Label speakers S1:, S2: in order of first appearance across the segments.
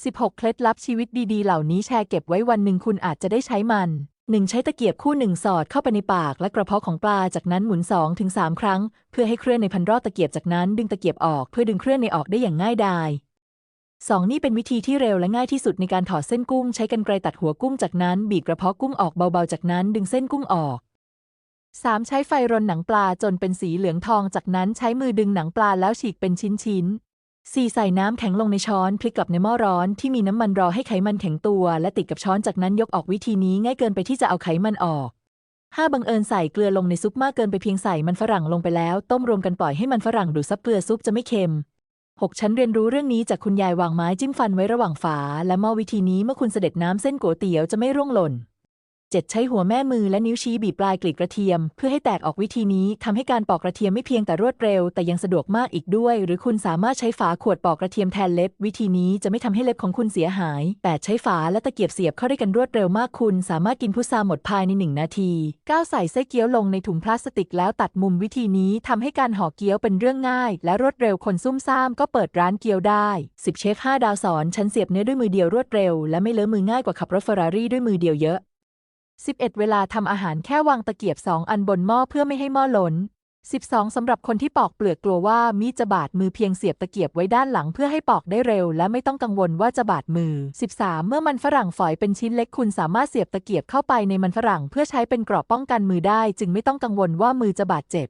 S1: 16 เคล็ดลับชีวิตดีๆ เหล่านี้แชร์เก็บไว้วันหนึ่งคุณอาจจะได้ใช้มัน 1. ใช้ตะเกียบคู่หนึ่งสอดเข้าไปในปากและกระเพาะของปลา จากนั้นหมุน 2-3ถึงครั้ง เพื่อให้เคลื่อนในพันรอบตะเกียบจากนั้นดึงตะเกียบออกเพื่อดึงเคลื่อนในออกได้อย่างง่ายดาย 2. นี่เป็นวิธีที่เร็วและง่ายที่สุดในการถอดเส้นกุ้ง ใช้กรรไกรตัดหัวกุ้งจากนั้น บีบกระเพาะกุ้งออกเบาๆ จากนั้น ดึงเส้นกุ้งออก 3. ใช้ไฟรนหนังปลาจนเป็นสีเหลืองทองจากนั้นใช้มือดึงหนังปลาแล้วฉีกเป็นชิ้นๆ 4. ใส่น้ำแข็งลงในช้อนพลิกกลับในหม้อร้อนที่มีน้ำมันรอให้ไขมันแข็งตัว และติดกับช้อนจากนั้นยกออกวิธีนี้ง่ายเกินไปที่จะเอาไขมันออก 5. บังเอิญใส่เกลือลงในซุปมากเกินไปเพียงใส่มันฝรั่งลงไปแล้ว ต้มรวมกันปล่อยให้มันฝรั่งดูดซับเกลือซุปจะไม่เค็ม 6. ฉันเรียนรู้เรื่องนี้จากคุณยายวางไม้จิ้มฟันไว้ระหว่างฝา และหม้อวิธีนี้เมื่อคุณเสด็จน้ำเส้นก๋วยเตี๋ยวจะไม่ร่วงหล่น 7. ใช้หัวแม่มือและนิ้วชี้บีบปลายกลีบกระเทียม เพื่อให้แตกออกวิธีนี้ทำให้การปอกกระเทียมไม่เพียงแต่รวดเร็ว แต่ยังสะดวกมากอีกด้วย หรือคุณสามารถใช้ฝาขวดปอกกระเทียมแทนเล็บ วิธีนี้จะไม่ทำให้เล็บของคุณเสียหาย 8. ใช้ฝาและตะเกียบเสียบเข้าด้วยกันรวดเร็วมากคุณ สามารถกินพุทราหมดภายในหนึ่งนาที 9. ใส่ไส้เกี๊ยวลงในถุงพลาสติกแล้วตัดมุมวิธีนี้ทำให้การห่อเกี๊ยวเป็นเรื่องง่าย และรวดเร็วคนซุ่มซ่ามก็เปิดร้านเกี๊ยวได้10เชฟ5ดาวสอนฉันเสียบเนื้อด้วยมือเดียวรวดเร็วและไม่เลอะมือง่ายกว่าขับรถเฟอร์รารี่ด้วยมือเดียวเยอะ 11 เวลาทำอาหารแค่วางตะเกียบสองอันบนหม้อเพื่อไม่ให้หม้อล้น12 สำหรับคนที่ปอกเปลือกกลัวว่ามีดจะบาดมือเพียงเสียบตะเกียบไว้ด้านหลังเพื่อให้ปอกได้เร็ว และไม่ต้องกังวลว่าจะบาดมือ 13 เมื่อมันฝรั่งฝอยเป็นชิ้นเล็กคุณสามารถเสียบตะเกียบเข้าไปในมันฝรั่งเพื่อใช้เป็นกรอบป้องกันมือได้ จึงไม่ต้องกังวลว่ามือจะบาดเจ็บ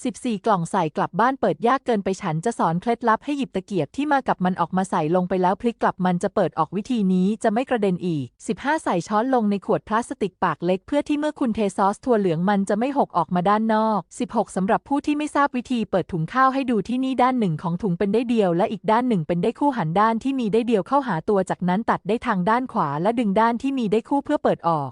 S1: 14 กล่องใส่กลับบ้านเปิดยากเกินไปฉันจะสอนเคล็ดลับให้หยิบตะเกียบที่มากับมันออกมาใส่ลงไปแล้วพลิกกลับมันจะเปิดออกวิธีนี้จะไม่กระเด็นอีก 15 ใส่ช้อนลงในขวดพลาสติกปากเล็ก เพื่อที่เมื่อคุณเทซอสถั่วเหลืองมันจะไม่หกออกมาด้านนอก 16สำหรับผู้ที่ไม่ทราบวิธีเปิดถุงข้าวให้ดูที่นี่ด้านหนึ่งของถุงเป็นได้เดียว และอีกด้านหนึ่งเป็นได้คู่หันด้านที่มีได้เดียวเข้าหาตัวจากนั้นตัดได้ทางด้านขวา และดึงด้านที่มีได้คู่เพื่อเปิดออก